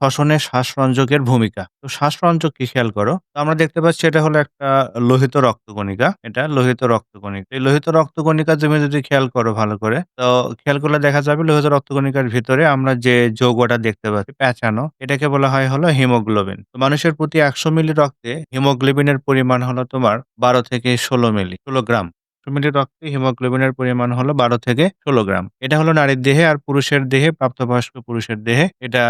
শ্বসনে শ্বাসরঞ্জকের ভূমিকা। তো শ্বাসরঞ্জক কি খেয়াল করো। তো আমরা দেখতে পাচ্ছি এটা হলো একটা লোহিত রক্তকণিকা। এটা লোহিত রক্তকণিকা। এই লোহিত রক্তকণিকা তুমি যদি খেয়াল করো ভালো করে, তো খেয়াল করলে দেখা যাবে লোহিত রক্তকণিকার ভিতরে আমরা যে যৌগটা দেখতে পাচ্ছি প্যাঁচানো, এটাকে বলা হয় হলো হিমোগ্লোবিন। তো মানুষের প্রতি ১০০ মিলি রক্তে হিমোগ্লোবিনের পরিমাণ হলো তোমার ১২ থেকে ১৬ মিলি, ১৬ গ্রাম। ১০০ রক্তে হিমোগ্লোবিনের পরিমাণ হলো ১২ থেকে ১৬ গ্রাম। এটা হলো নারীর দেহে আর পুরুষের দেহে প্রাপ্তবয়স্ক পুরুষের দেহে এটা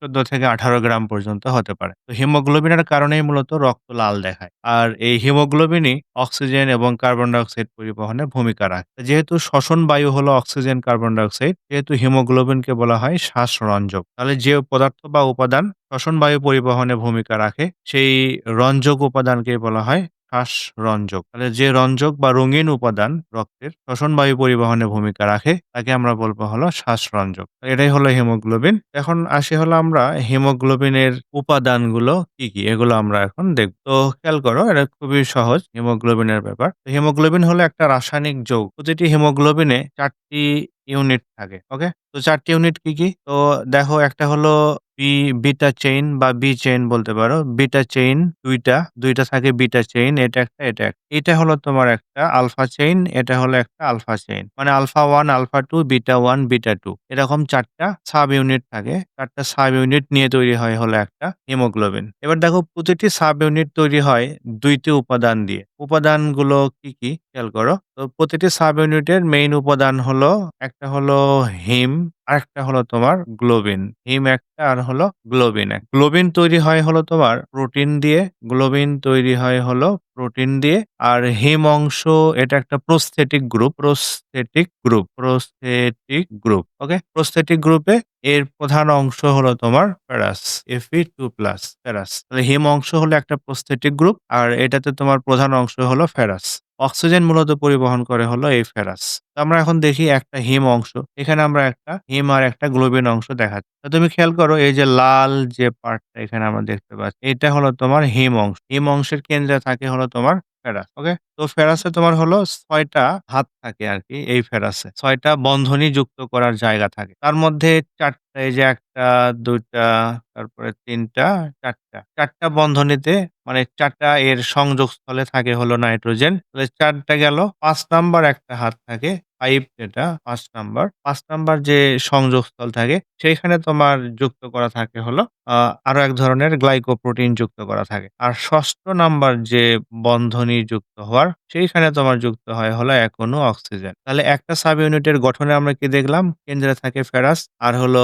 ১৪ থেকে ১৮ গ্রাম পর্যন্ত হতে পারে। তো হিমোগ্লোবিনের কারণেই মূলত রক্ত লাল দেখায়। আর এই হিমোগ্লোবিনই অক্সিজেন এবং কার্বন ডাই অক্সাইড পরিবহনে ভূমিকা রাখে। যেহেতু শ্বসন বায়ু হলো অক্সিজেন, কার্বন ডাই অক্সাইড, সেহেতু হিমোগ্লোবিনকে বলা হয় শ্বাসরঞ্জক। তাহলে যে পদার্থ বা উপাদান শ্বসন বায়ু পরিবহনে ভূমিকা রাখে, সেই রঞ্জক উপাদানকে বলা হয় শ্বাসরঞ্জক। তাহলে যে রঞ্জক বা রঙিন উপাদান রক্তের শ্বসন বায়ু পরিবহনে ভূমিকা রাখে, তাকে আমরা বলব হলো শ্বাসরঞ্জক। এটাই হলো হিমোগ্লোবিন। এখন আসি হলো আমরা হিমোগ্লোবিনের উপাদানগুলো কি, কি? এগুলো আমরা এখন দেখব। তো খেয়াল করো এটা খুবই সহজ হিমোগ্লোবিনের ব্যাপার। হিমোগ্লোবিন হলো একটা রাসায়নিক যৌগ। প্রতিটি হিমোগ্লোবিনে চারটি ইউনিট থাকে। ওকে? তো চারটি ইউনিট কি, কি? তো দেখো একটা হলো বি বিটা চেইন বা বি চেইন বলতে পারো। বিটা চেইন দুইটা দুইটা থাকে বিটা চেইন এটা একটা, এটা একটা। এটা হলো তোমার একটা আলফা চেইন, এটা হলো একটা আলফা চেইন। মানে alpha one alpha two beta one beta two এরকম চারটা সাব ইউনিট থাকে। চারটা সাব ইউনিট নিয়ে তৈরি হয় হলো একটা হিমোগ্লোবিন। এবার দেখো প্রতিটি সাব ইউনিট তৈরি হয় দুইটি উপাদান দিয়ে। উপাদানগুলো কি, কি? খেয়াল করো। তো প্রতিটি সাব ইউনিটের মেইন উপাদান হলো একটা হলো হিম, আরেকটা হলো তোমার গ্লোবিন। হিম একটা আর হলো গ্লোবিন এক। গ্লোবিন তৈরি হয় হলো তোমার প্রোটিন দিয়ে, গ্লোবিন তৈরি হয় হলো প্রোটিন দিয়ে। আর হিম অংশ এটা একটা prosthetic group, prosthetic group, prosthetic group. Okay? Prosthetic গ্রুপে এর প্রধান অংশ হলো তোমার ফেরাস, Fe2+ ফেরাস। তাহলে হিম অংশ হলো একটা প্রস্থেটিক গ্রুপ আর এটাতে তোমার প্রধান অংশ হলো ফেরাস। অক্সিজেন মূলত পরিবহন করে হলো এই ফেরাস। তো আমরা এখন দেখি একটা হিম অংশ। এখানে আমরা একটা হিম আর একটা গ্লোবিন অংশ দেখাচ্ছি। তুমি খেয়াল করো এই যে লাল যে পার্টটা এখানে আমরা দেখতে পাচ্ছি, এটা হলো তোমার হিম অংশ। হিম অংশের কেন্দ্রে থাকে হলো তোমার ফেরাস। ওকে? তো ফেরাসে তোমার হলো ৬ টা হাত থাকে আরকি এই ফেরাসে। ৬ টা বন্ধনী যুক্ত করার জায়গা থাকে। তার মধ্যে ৪ টা এই যে ১ টা, ২ টা, তারপরে ৩ টা, ৪ টা। ৪ টা বন্ধনীতে মানে ৪ টা এর সংযোগস্থলে থাকে হলো নাইট্রোজেন। তাহলে ৪ টা গেল। ৫ নাম্বার একটা হাত থাকে ৫ যেটা ৫ নাম্বার। ৫ নাম্বার যে সংযোগস্থল থাকে সেইখানে তোমার যুক্ত করা থাকে হলো আরও এক ধরনের গ্লাইকোপ্রোটিন যুক্ত করা থাকে। আর ৬ষ্ঠ নাম্বার যে বন্ধনী যুক্ত হওয়ার সেইখানে তোমার যুক্ত হয় হলো অণু অক্সিজেন। তাহলে একটা সাব ইউনিটের গঠনে আমরা কি দেখলাম? কেন্দ্রে থাকে ফেরাস আর হলো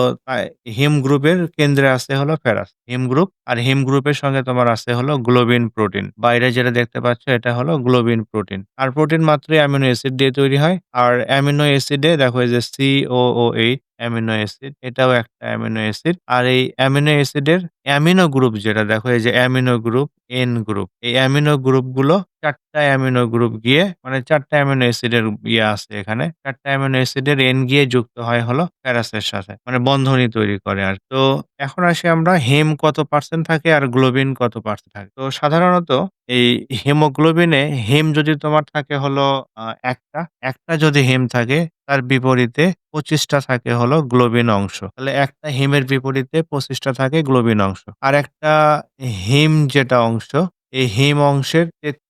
হিম গ্রুপের কেন্দ্রে আছে হলো ফেরাস। হিম গ্রুপ আর হিম গ্রুপের সঙ্গে তোমার আছে হলো গ্লোবিন প্রোটিন। বাইরে যেটা দেখতে পাচ্ছ এটা হলো গ্লোবিন প্রোটিন। আর প্রোটিন মাত্রই অ্যামিনো অ্যাসিড দিয়ে তৈরি হয়। আর অ্যামিনো অ্যাসিডে দেখো এই যে COOH অ্যামিনো অ্যাসিড এটাও একটা অ্যামিনো অ্যাসিড। আর এই অ্যামিনো অ্যাসিডের অ্যামিনো গ্রুপ যেটা দেখো এই যে অ্যামিনো গ্রুপ, N গ্রুপ। এই অ্যামিনো গ্রুপগুলো ৪ টা অ্যামিনো গ্রুপ গিয়ে মানে ৪ টা অ্যামিনো অ্যাসিডের ইয়ে আছে এখানে। ৪ টা অ্যামিনো অ্যাসিডের এন গিয়ে যুক্ত হয় হলো ফেরাসের সাথে। মানে বন্ধনী তৈরি করে আর তো এখন আসি আমরা হেম কত পার্সেন্ট থাকে আর গ্লোবিন কত পার্সেন্ট থাকে। তো সাধারণত এই হিমোগ্লোবিনে হেম যদি তোমার থাকে হলো আ ১ টা, ১ টা যদি হেম থাকে তার বিপরীতে ২৫ টা থাকে হলো গ্লোবিন অংশ। তাহলে একটা হিমের বিপরীতে ২৫ টা থাকে গ্লোবিন অংশ। আর একটা হিম যেটা অংশ, এই হিম অংশের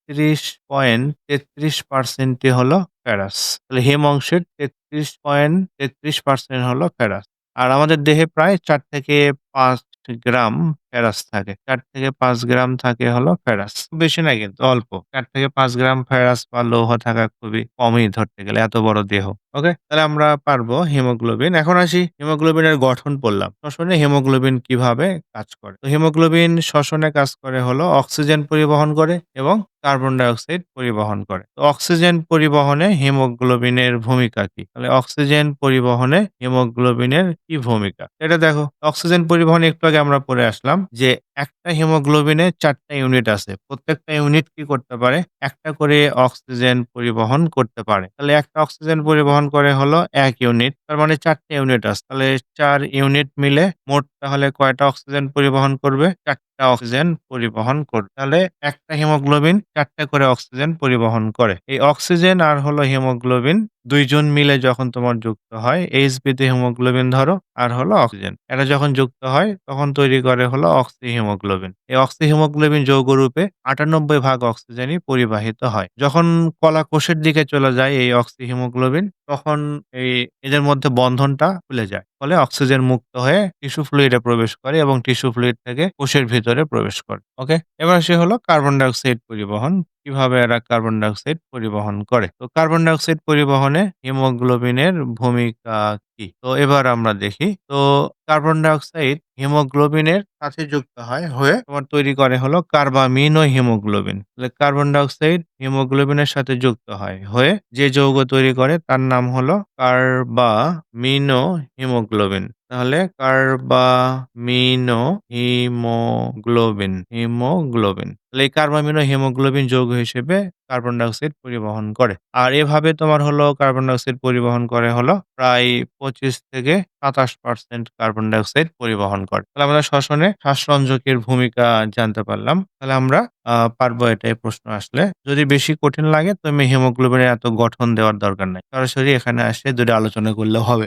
৩৩.৩৩% ই হলো ফেরাস। তাহলে হিম অংশের ৩৩.৩৩% হলো ফেরাস। আর আমাদের দেহে প্রায় চার থেকে পাঁচ গ্রাম ফেরাস থাকে। চার থেকে পাঁচ গ্রাম থাকে হলো ফেরাস। বেশি না কিন্তু অল্প। চার থেকে পাঁচ গ্রাম ফেরাস বা লৌহ থাকা খুবই কমই ধরতে গেলে, এত বড় দেহ। ওকে? তাহলে আমরা পারব হিমোগ্লোবিন। এখন আসি হিমোগ্লোবিনের গঠন পড়লাম। শ্বসনে হিমোগ্লোবিন কীভাবে কাজ করে? তো হিমোগ্লোবিন শ্বসনে কাজ করে হলো অক্সিজেন পরিবহন করে এবং কার্বন ডাই অক্সাইড পরিবহন করে। তো অক্সিজেন পরিবহনে হিমোগ্লোবিনের ভূমিকা কি? তাহলে অক্সিজেন পরিবহনে হিমোগ্লোবিনের কি ভূমিকা? এটা দেখো অক্সিজেন পরিবহনে একটু আগে আমরা পড়ে আসলাম যে একটা হিমোগ্লোবিনে ৪ টা ইউনিট আছে। প্রত্যেকটা ইউনিট কি করতে পারে? একটা করে অক্সিজেন পরিবহন করতে পারে। তাহলে একটা অক্সিজেন পরিবহন করে হলো এক ইউনিট। তার মানে চারটা ইউনিট আছে। তাহলে চার ইউনিট মিলে মোট তাহলে কয়টা অক্সিজেন পরিবহন করবে? ৪ চারটা অক্সিজেন পরিবহন করবে। তাহলে একটা হিমোগ্লোবিন ৪ টা করে অক্সিজেন পরিবহন করে। এই অক্সিজেন আর হলো হিমোগ্লোবিন, দুইজন মিলে যখন তোমার যুক্ত হয় HB তে হিমোগ্লোবিন ধরো, আর হলো অক্সিজেন। এটা যখন যুক্ত হয়, তখন তৈরি করে হলো অক্সি হিমোগ্লোবিন। এই অক্সি হিমোগ্লোবিন যৌগরূপে ৯৮ ভাগ অক্সিজেনই পরিবাহিত হয়। যখন কলা কোষের দিকে চলে যায় এই অক্সি হিমোগ্লোবিন তখন এই এদের মধ্যে বন্ধনটা খুলে যায়। ফলে অক্সিজেন মুক্ত হয়ে টিস্যু ফ্লুইড প্রবেশ করে এবং টিস্যু ফ্লুইড থেকে কোষের ভিতরে প্রবেশ করে। ওকে? এবার সে হলো কার্বন ডাইঅক্সাইড পরিবহন। কীভাবে এরা কার্বন ডাইঅক্সাইড পরিবহন করে। তো কার্বন ডাইঅক্সাইড পরিবহনে হিমোগ্লোবিনের ভূমিকা কি? তো এবার আমরা দেখি। তো কার্বন ডাইঅক্সাইড হিমোগ্লোবিনের সাথে যুক্ত হয় হয়ে তোমার তৈরি করে হলো কার্বামিন ও হিমোগ্লোবিন। তাহলে কার্বন ডাইঅক্সাইড হিমোগ্লোবিনের সাথে যুক্ত হয় হয়ে যে যৌগ তৈরি করে তার নাম হলো কার্বামিনো হিমোগ্লোবিন। তাহলে কার্বামিনো হিমোগ্লোবিন, হিমোগ্লোবিন। তাহলে এই কার্বামিনো হিমোগ্লোবিন যৌগ হিসেবে কার্বন ডাই অক্সাইড পরিবহন করে। আর এভাবে তোমার হলো কার্বন ডাই অক্সাইড পরিবহন করে হলো প্রায় ২৫ থেকে ২৭% কার্বন ডাইঅক্সাইড পরিবহন করে। তাহলে আমরা শ্বসনে শ্বাসরঞ্জকের ভূমিকা জানতে পারলাম। তাহলে আমরা পারব এটাই প্রশ্ন আসলে। যদি বেশি কঠিন লাগে তুমি হিমোগ্লোবিনের এত গঠন দেওয়ার দরকার নাই। সরাসরি এখানে আসে দুটো আলোচনা করলেও হবে।